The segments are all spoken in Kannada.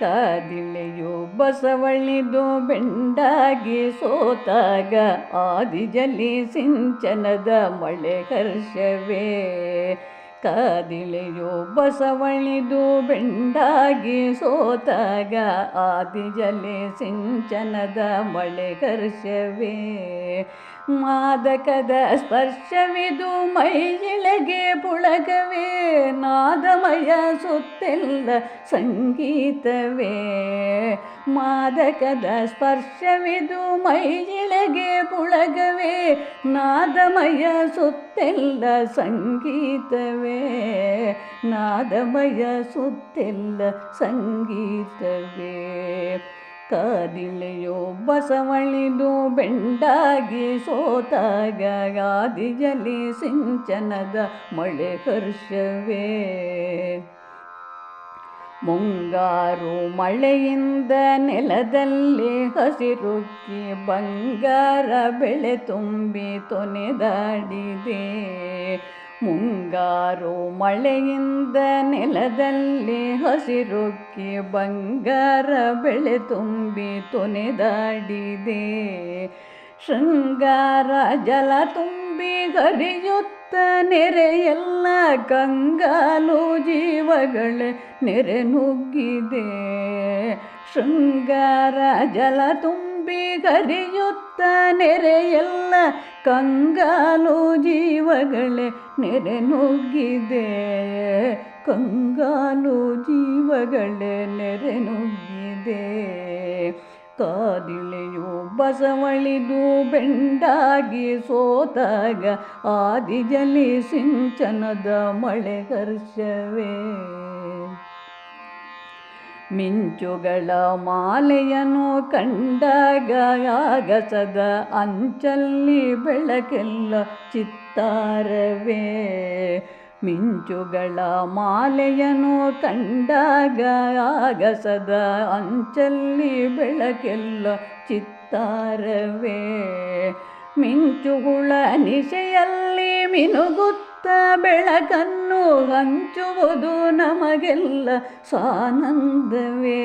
ಕಾದಿಳೆಯು ಬಸವಳಿದು ಬೆಂಡಾಗಿ ಸೋತಾಗ ಆದಿಜಲಿ ಸಿಂಚನದ ಮಳೆ ಹರ್ಷವೇ. ಕಾದಿಳೆಯು ಬಸವಳಿದು ಬೆಂಡಾಗಿ ಸೋತಾಗ ಆದಿಜಲಿ ಸಿಂಚನದ ಮಳೆ ಹರ್ಷವೇ. ಮಾದಕದ ಸ್ಪರ್ಶವಿದು ಮೈಯಿಳೆಗೆ ಪುಳಗವೇ, ನಾದಮಯ ಸುತ್ತೆಲ್ಲ ಸಂಗೀತವೇ. ಮಾದಕದ ಸ್ಪರ್ಶವಿದು ಮೈಯಿಳೆಗೆ ಪುಳಗವೇ, ನಾದಮಯ ಸುತ್ತೆಲ್ಲ ಸಂಗೀತವೇ. ನಾದಮಯ ಸುತ್ತೆಲ್ಲ ಸಂಗೀತವೇ. ಕಾದಿಳೆಯೋ ಬಸವಳಿದು ಬೆಂಡಾಗಿ ಸೋತಾಗ ಗಾದಿಜಲಿ ಸಿಂಚನದ ಮಳೆ ಹರ್ಷವೇ. ಮುಂಗಾರು ಮಳೆಯಿಂದ ನೆಲದಲ್ಲಿ ಹಸಿರುಕ್ಕಿ ಬಂಗಾರ ಬೆಳೆ ತುಂಬಿ ತೊನೆದಾಡಿದೆ. ಮುಂಗಾರು ಮಳೆಯಿಂದ ನೆಲದಲ್ಲಿ ಹಸಿರುಕ್ಕಿ ಬಂಗಾರ ಬೆಳೆ ತುಂಬಿ ತೊನೆದಾಡಿದೆ. ಶೃಂಗಾರ ಜಲ ತುಂಬಿ ಹರಿಯುತ್ತ ನೆರೆಯೆಲ್ಲ ಕಂಗಾಲು ಜೀವಗಳ ನೆರೆ ನುಗ್ಗಿದೆ. ಶೃಂಗಾರ ಜಲ ತುಂಬಿ ಹರಿಯುತ್ತ ನೆರೆಯೆಲ್ಲ ಕಂಗಾಲು ಜೀವಗಳೇ ನೆರೆ ನುಗ್ಗಿದೆ. ಕಂಗಾಲು ಜೀವಗಳೇ ನೆರೆ ನುಗ್ಗಿದೆ. ಕಾದಿಳೆಯು ಬಸವಳಿದು ಬೆಂಡಾಗಿ ಸೋತಾಗ ಆದಿಜಲಿ ಸಿಂಚನದ ಮಳೆ ಹರ್ಷವೇ. ಮಿಂಚುಗಳ ಮಾಲೆಯನ್ನು ಕಂಡಾಗ ಆಗಸದ ಅಂಚಲ್ಲಿ ಬೆಳಕೆಲ್ಲ ಚಿತ್ತಾರವೇ. ಮಿಂಚುಗಳ ಮಾಲೆಯನ್ನು ಕಂಡಾಗ ಆಗಸದ ಅಂಚಲ್ಲಿ ಬೆಳಕೆಲ್ಲ ಚಿತ್ತಾರವೇ. ಮಿಂಚುಗಳ ನಿಶೆಯಲ್ಲಿ ಮಿನುಗುತ್ತ ಬೆಳಕನ್ನು ಹಂಚುವುದು ನಮಗೆಲ್ಲ ಸಾನಂದವೇ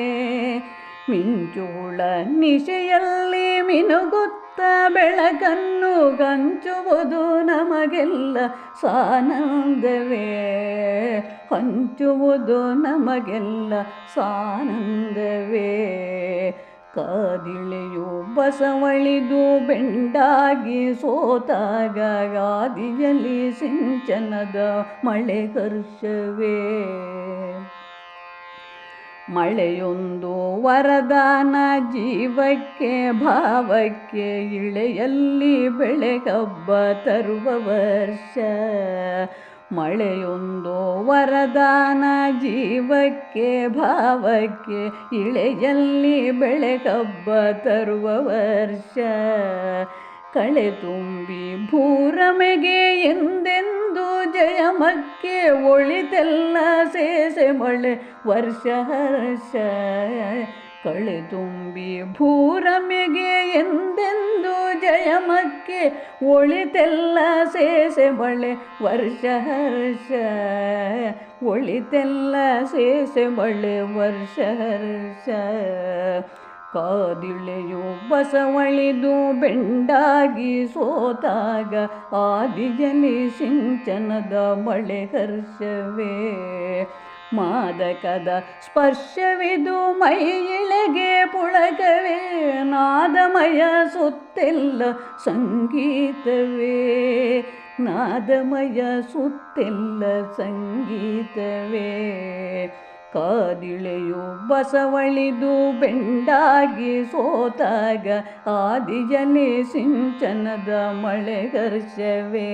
ಮಿಂಚುಳ ನಿಶೆಯಲ್ಲಿ ಮಿನುಗುತ್ತ ಬೆಳಕನ್ನು ಹಂಚುವುದು ನಮಗೆಲ್ಲ ಸಾನಂದವೇ ಹಂಚುವುದು ನಮಗೆಲ್ಲ ಸಾನಂದವೇ ಕಾದಿಳೆಯು ಬಸವಳಿದು ಬೆಂಡಾಗಿ ಸೋತಾಗ ಗಾದಿಯಲ್ಲಿ ಸಿಂಚನದ ಮಳೆ ಹರ್ಷವೇ ಮಳೆಯೊಂದು ವರದಾನ ಜೀವಕ್ಕೆ, ಭಾವಕ್ಕೆ, ಇಳೆಯಲ್ಲಿ ಬೆಳೆಗಬ್ಬ ತರುವ ವರ್ಷ ಮಳೆಯೊಂದು ವರದಾನ ಜೀವಕ್ಕೆ, ಭಾವಕ್ಕೆ, ಇಳೆಯಲ್ಲಿ ಬೆಳೆಗಬ್ಬ ತರುವ ವರ್ಷ. ಕಳೆ ತುಂಬಿ ಭೂರಮೆಗೆ ಎಂದೆಂದು ಜಯಮಕ್ಕೆ ಒಳಿತೆಲ್ಲ ಸೇಸೆ ಮಳೆ ವರ್ಷ ಹರ್ಷ. ಕಳೆ ತುಂಬಿ ಭೂರಮೆಗೆ ಎಂದೆಂದು ಜಯಮಕ್ಕೆ ಒಳಿತೆಲ್ಲ ಸೇಸೆ ಬಳೆ ವರ್ಷ ಹರ್ಷ. ಒಳಿತೆಲ್ಲ ಸೇಸೆ ಬಳೆ ವರ್ಷ ಹರ್ಷ. ಕಾದಿಳೆಯು ಬಸವಳಿದು ಬೆಂಡಾಗಿ ಸೋತಾಗ ಆದಿಜಲಿ ಸಿಂಚನದ ಮಳೆ ಹರ್ಷವೇ. ಮಾದಕದ ಸ್ಪರ್ಶವಿದು ಮೈಯಿಳೆಗೆ ಪುಳಕವೇ, ನಾದಮಯ ಸುತ್ತೆಲ್ಲ ಸಂಗೀತವೇ. ನಾದಮಯ ಸುತ್ತೆಲ್ಲ ಸಂಗೀತವೇ. ಕಾದಿಳೆಯು ಬಸವಳಿದು ಬೆಂಡಾಗಿ ಸೋತಾಗ, ಆದಿಜನೆ ಸಿಂಚನದ ಮಳೆ ಹರ್ಷವೇ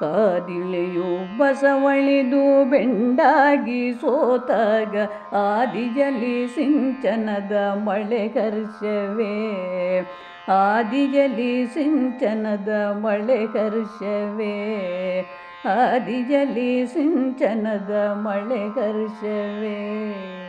ಕಾದಿಳೆಯು ಬಸವಳಿದು ಬೆಂಡಾಗಿ ಸೋತಾಗ ಆದಿಜಲಿ ಸಿಂಚನದ ಮಳೆ ಕರ್ಷವೇ. ಆದಿಜಲಿ ಸಿಂಚನದ ಮಳೆ ಹರ್ಷವೇ ಆದಿಜಲಿ ಸಿಂಚನದ ಮಳೆ ಹರ್ಷವೇ